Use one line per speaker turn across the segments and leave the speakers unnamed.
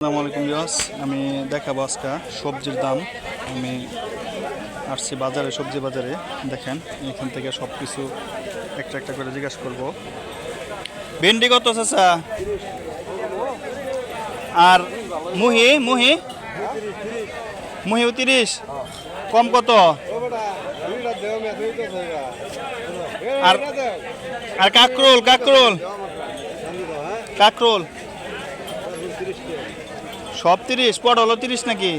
আসসালামু আলাইকুম বিয়াস আমি দেখাবো আজকে সবজির দাম। আমি আসছি বাজারে, সবজি বাজারে। দেখেন, এখান থেকে সব কিছু একটা একটা করে জিজ্ঞাসা করব। ভেন্ডি কত চাচা আর মুহি মুহি? মুহিও তিরিশ। কম কত? আর আর কাকরোল কাকরোল? কাকরোল। সব তিরিশ পটল তিরিশ নাকি?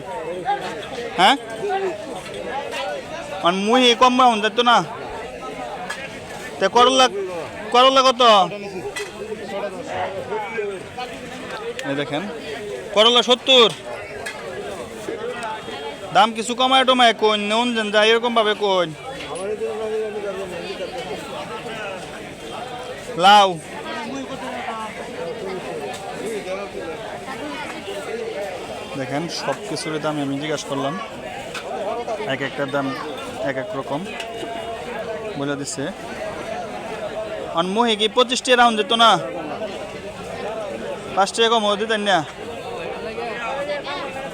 হ্যাঁ? আর মুহি কম বাউন যাইতো না? তে করলা করলা কত? দেখেন, করলা সত্তর। দাম কিছু কমায় টমায় কোন যেন যায়, এরকম ভাবে কোন লাউ। দেখেন সব কিছুর দাম আমি জিজ্ঞাসা করলাম। এক একটার দাম এক এক রকম। বলে দিচ্ছে আর মহি কি পঁচিশ টাকা রাউন্ড যেত না? পাঁচ টাকা কম দিতেন না।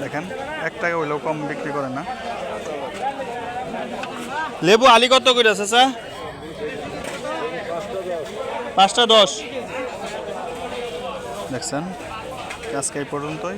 দেখেন, এক টাকা হইলেও কম বিক্রি করে না। লেবু আলি কত করে আছে, স্যার? পাঁচটা দশ। দেখছেন, আজকে এই পর্যন্তই।